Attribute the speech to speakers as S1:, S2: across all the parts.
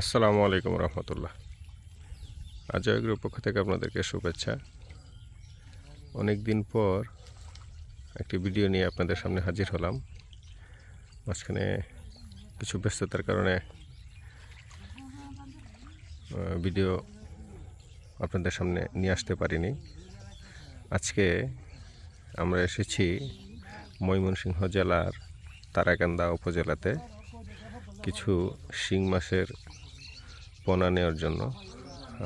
S1: আসসালামু আলাইকুম রহমতুল্লাহ। আজয় গ্রুপ পক্ষ থেকে আপনাদেরকে শুভেচ্ছা। অনেক দিন পর একটি ভিডিও নিয়ে আপনাদের সামনে হাজির হলাম। মাঝখানে কিছু ব্যস্ততার কারণে ভিডিও আপনাদের সামনে নিয়ে আসতে পারিনি। আজকে আমরা এসেছি ময়মনসিংহ জেলার তারাকান্দা উপজেলাতে। কিছু শিং মাছের পোনা নেওয়ার জন্য।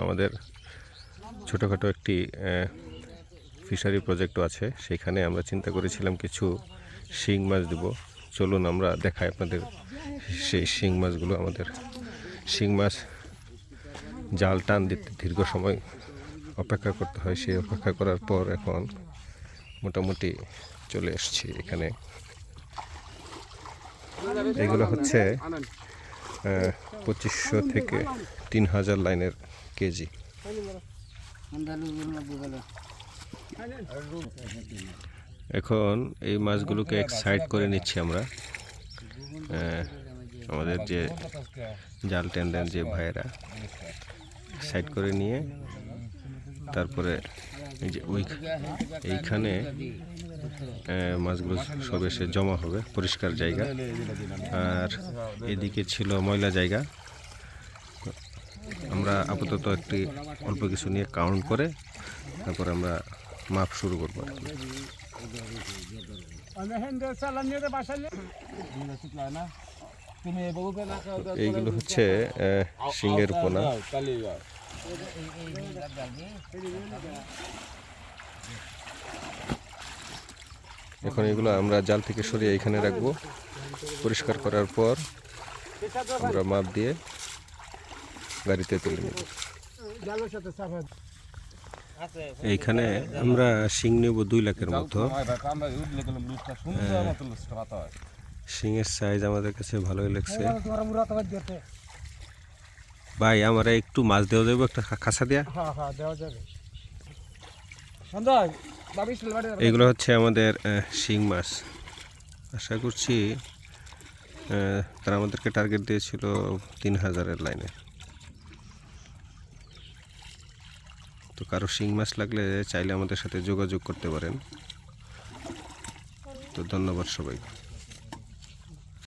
S1: আমাদের ছোটোখাটো একটি ফিশারি প্রজেক্টও আছে। সেখানে আমরা চিন্তা করেছিলাম কিছু শিং মাছ দিব। চলুন আমরা দেখাই আপনাদের সেই শিং মাছগুলো আমাদের। শিং মাছ জাল টান দিতে দীর্ঘ সময় অপেক্ষা করতে হয়। সেই অপেক্ষা করার পর এখন মোটামুটি চলে এসেছি এখানে। এগুলো হচ্ছে পঁচিশশো থেকে তিন হাজার লাইনের কেজি। এখন এই মাছগুলোকে এক সাইড করে নিচ্ছি আমরা। আমাদের যে জাল টেন্ডেন যে ভাইয়েরা সাইড করে নিয়ে তারপরে এই যে ওই এইখানে মাছগুলো সব এসে জমা হবে, পরিষ্কার জায়গা। আর এদিকে ছিল ময়লা জায়গা। আমরা আপাতত একটি অল্প কিছু নিয়ে কাউন্ট করে তারপর আমরা মাপ শুরু করব আর কি। এইগুলো হচ্ছে শিঙের পোনা। এখন এগুলো আমরা জাল থেকে সরিয়ে এখানে রাখব। পরিষ্কার করার পর আমরা মাপ দিয়ে গাড়িতে তুলে নেব। এইখানে আমরা শিং নেব দুই লাখের মতো। শিংয়ের সাইজ আমাদের কাছে ভালোই লাগছে। ভাই আমরা একটু মাছ দেওয়া যাব একটা খাসা দেয়া। এগুলো হচ্ছে আমাদের শিং মাছ। আশা করছি তারা আমাদেরকে টার্গেট দিয়েছিল তিন হাজারের লাইনে তো কারও শিং মাছ লাগলে চাইলে আমাদের সাথে যোগাযোগ করতে পারেন। তো ধন্যবাদ সবাইকে।